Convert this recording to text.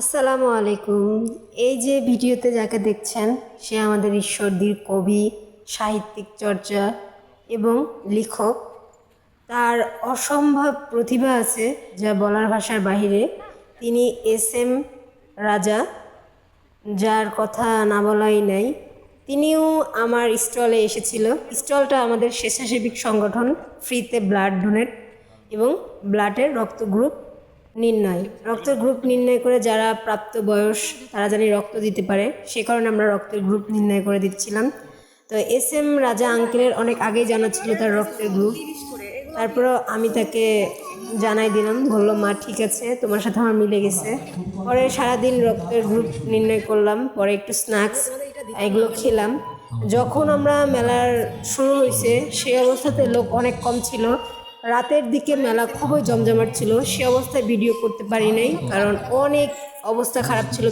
আসসালামু আলাইকুম। এই যে ভিডিওতে যাকে দেখছেন, সে আমাদের ঈশ্বরদীর কবি, সাহিত্যিক, চর্চা এবং লেখক। তার অসম্ভব প্রতিভা আছে যা বলার ভাষার বাহিরে। তিনি এস এম রাজা, যার কথা না বলাই নাই। তিনিও আমার স্টলে এসেছিল। স্টলটা আমাদের স্বেচ্ছাসেবিক সংগঠন, ফ্রিতে ব্লাড ডোনেট এবং ব্লাডের রক্ত গ্রুপ নির্ণয়। রক্তের গ্রুপ নির্ণয় করে যারা প্রাপ্ত বয়স, তারা জানি রক্ত দিতে পারে। সে কারণে আমরা রক্তের গ্রুপ নির্ণয় করে দিচ্ছিলাম। তো এস এম রাজা আঙ্কেলের অনেক আগেই জানা ছিল তার রক্তের গ্রুপ তারপরও আমি তাকে জানাই দিলাম, বলল, মা, ঠিক আছে, তোমার সাথে আমার মিলে গেছে। পরে সারাদিন রক্তের গ্রুপ নির্ণয় করলাম, পরে একটু স্ন্যাক্স এগুলো খেলাম। যখন আমরা মেলার শুরু হয়েছে, সেই অবস্থাতে লোক অনেক কম ছিল। রাতের দিকে মেলা খুবই জমজমাট ছিল, সে অবস্থায় ভিডিও করতে পারি নাই, কারণ অনেক অবস্থা খারাপ ছিল।